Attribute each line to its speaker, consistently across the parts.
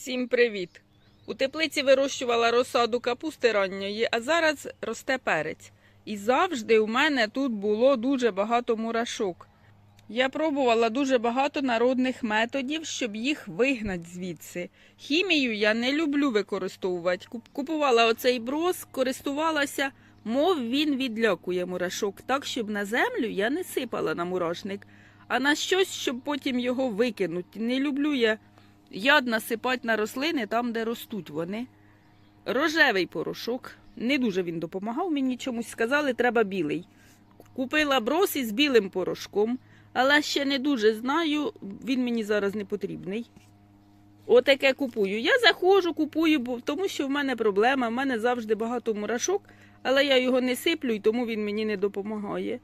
Speaker 1: Всім привіт! У теплиці вирощувала розсаду капусти ранньої, а зараз росте перець. І завжди у мене тут було дуже багато мурашок. Я пробувала дуже багато народних методів, щоб їх вигнати звідси. Хімію я не люблю використовувати. Купувала оцей брос, користувалася, мов він відлякує мурашок, так, щоб на землю я не сипала на мурашник, а на щось, щоб потім його викинути. Не люблю я яд насипати на рослини там, де ростуть вони. Рожевий порошок. Не дуже він допомагав мені чомусь. Сказали, треба білий. Купила брос із білим порошком, але ще не дуже знаю, він мені зараз не потрібний. Отаке купую. Я заходжу, купую, бо тому що в мене проблема. В мене завжди багато мурашок, але я його не сиплю і тому він мені не допомагає.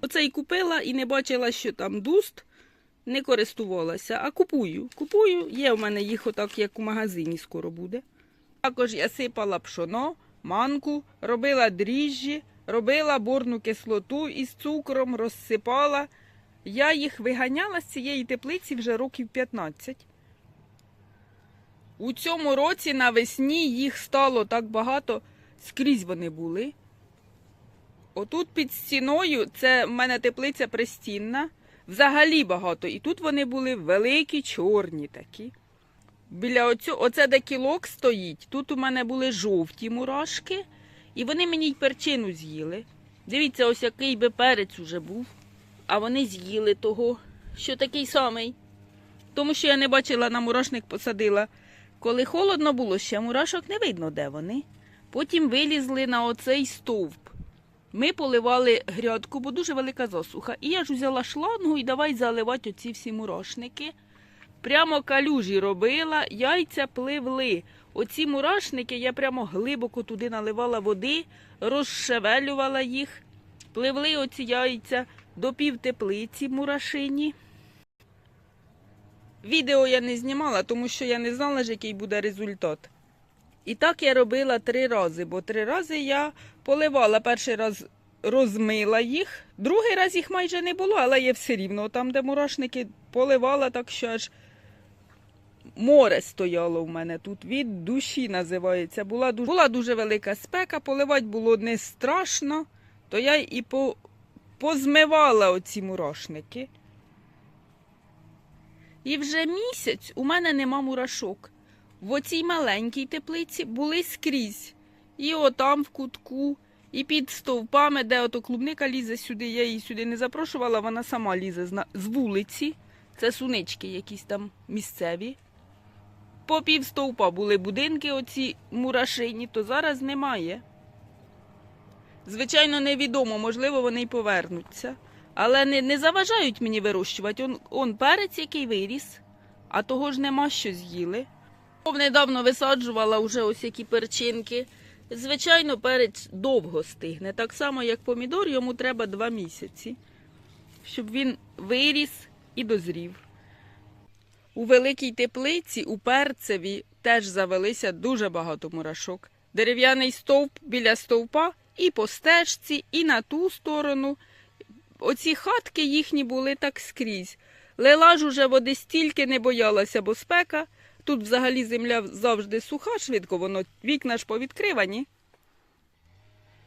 Speaker 1: Оцей купила і не бачила, що там дуст не користувалася, а купую. Купую, є в мене їх отак, як у магазині скоро буде. Також я сипала пшоно, манку, робила дріжджі, робила борну кислоту із цукром, розсипала. Я їх виганяла з цієї теплиці вже років 15. У цьому році навесні їх стало так багато, скрізь вони були. Отут під стіною, це в мене теплиця пристінна, взагалі багато. І тут вони були великі, чорні такі. Біля оцю, оце де кілок стоїть, тут у мене були жовті мурашки, і вони мені й перчину з'їли. Дивіться, ось який би перець уже був. А вони з'їли того, що такий самий. Тому що я не бачила, на мурашник посадила. Коли холодно було, ще мурашок не видно, де вони. Потім вилізли на оцей стовп. Ми поливали грядку, бо дуже велика засуха. І я ж взяла шлангу і давай заливати оці всі мурашники. Прямо калюжі робила, яйця пливли. Оці мурашники я прямо глибоко туди наливала води, розшевелювала їх. Пливли оці яйця до півтеплиці мурашині. Відео я не знімала, тому що я не знала, який буде результат. І так я робила три рази, бо три рази я поливала. Перший раз розмила їх, другий раз їх майже не було, але я все рівно там, де мурашники, поливала, так що аж море стояло в мене тут. Від душі називається. Була дуже, була дуже велика спека, поливати було не страшно, то я і по, позмивала оці мурашники. І вже місяць у мене нема мурашок. В оцій маленькій теплиці були скрізь. І отам в кутку, і під стовпами, де ото клубника лізе сюди. Я її сюди не запрошувала, вона сама лізе з вулиці. Це сунички якісь там місцеві. По пів стовпа були будинки оці мурашині, то зараз немає. Звичайно, невідомо, можливо, вони й повернуться. Але не, не заважають мені вирощувати. Он, он перець, який виріс, а того ж нема що з'їли. Недавно висаджувала вже ось які перчинки. Звичайно, перець довго стигне. Так само, як помідор, йому треба два місяці, щоб він виріс і дозрів. У великій теплиці у перцеві теж завелися дуже багато мурашок. Дерев'яний стовп біля стовпа і по стежці, і на ту сторону. Оці хатки їхні були так скрізь. Лила ж уже води стільки не боялася, бо спека. Тут взагалі земля завжди суха, швидко воно, вікна ж повідкривані.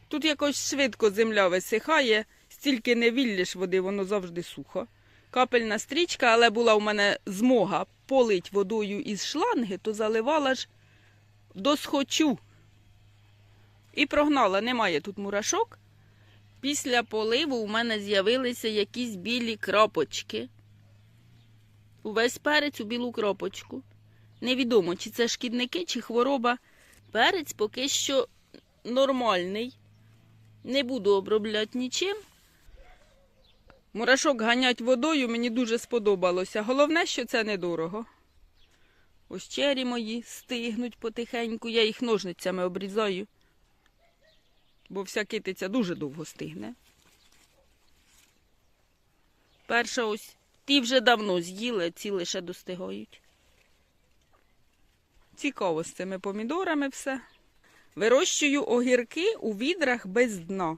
Speaker 1: Тут якось швидко земля висихає, стільки не віллєш води, воно завжди сухо. Капельна стрічка, але була у мене змога полить водою із шланги, то заливала ж до схочу. І прогнала, немає тут мурашок. Після поливу у мене з'явилися якісь білі кропочки. Увесь перець у білу кропочку. Невідомо, чи це шкідники, чи хвороба. Перець поки що нормальний. Не буду обробляти нічим. Мурашок ганять водою мені дуже сподобалося. Головне, що це недорого. Ось чері мої стигнуть потихеньку, я їх ножницями обрізаю, бо вся китиця дуже довго стигне. Перша ось ті вже давно з'їли, ці лише достигають. Цікаво з цими помідорами все. Вирощую огірки у відрах без дна.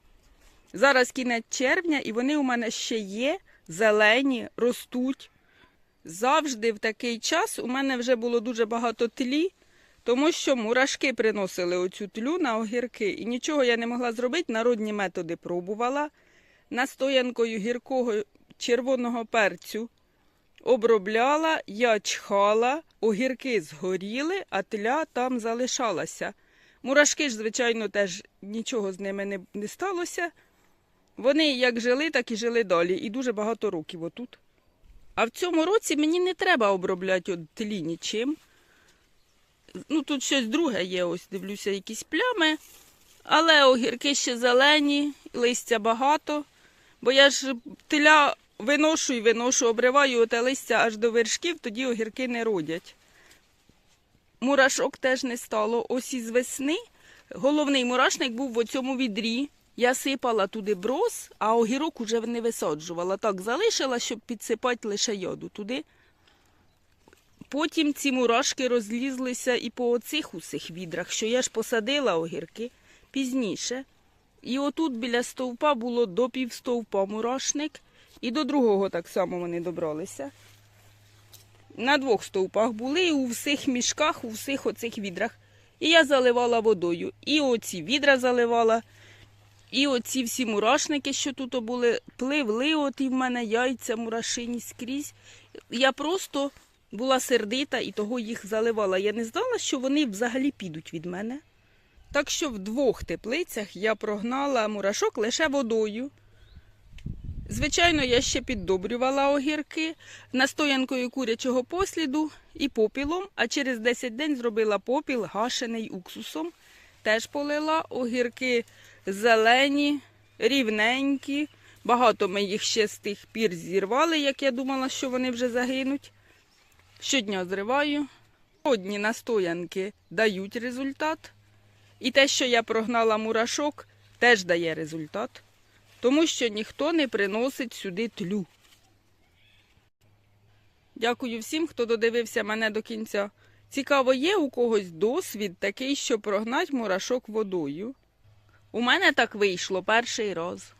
Speaker 1: Зараз кінець червня, і вони у мене ще є, зелені, ростуть. завжди в такий час у мене вже було дуже багато тлі, тому що мурашки приносили оцю тлю на огірки. І нічого я не могла зробити. Народні методи пробувала. Настоянкою гіркого червоного перцю обробляла, я чхала, огірки згоріли, а тля там залишалася. Мурашки ж, звичайно, теж нічого з ними не, не сталося. Вони як жили, так і жили далі. І дуже багато років отут. А в цьому році мені не треба обробляти от тлі нічим. Ну, тут щось друге є, ось дивлюся, якісь плями. Але огірки ще зелені, листя багато. Бо я ж теля виношу і виношу, обриваю те листя аж до вершків, тоді огірки не родять. Мурашок теж не стало. Ось із весни головний мурашник був в оцьому відрі. Я сипала туди брос, а огірок уже не висаджувала. Так залишила, щоб підсипати лише йоду туди. Потім ці мурашки розлізлися і по оцих усіх відрах, що я ж посадила огірки пізніше. І отут біля стовпа було до півстовпа мурашник, і до другого так само вони добралися. На двох стовпах були і у всіх мішках, у всіх оцих відрах. І я заливала водою. І оці відра заливала, і оці всі мурашники, що тут були, пливли, от і в мене яйця мурашині скрізь. Я просто була сердита і того їх заливала. Я не знала, що вони взагалі підуть від мене. Так що в двох теплицях я прогнала мурашок лише водою. Звичайно, я ще піддобрювала огірки настоянкою курячого посліду і попілом, а через 10 день зробила попіл гашений уксусом. Теж полила огірки зелені, рівненькі. Багато ми їх ще з тих пір зірвали, як я думала, що вони вже загинуть. Щодня зриваю. Одні настоянки дають результат. І те, що я прогнала мурашок, теж дає результат. Тому що ніхто не приносить сюди тлю. Дякую всім, хто додивився мене до кінця. Цікаво, є у когось досвід такий, що прогнать мурашок водою. У мене так вийшло перший раз.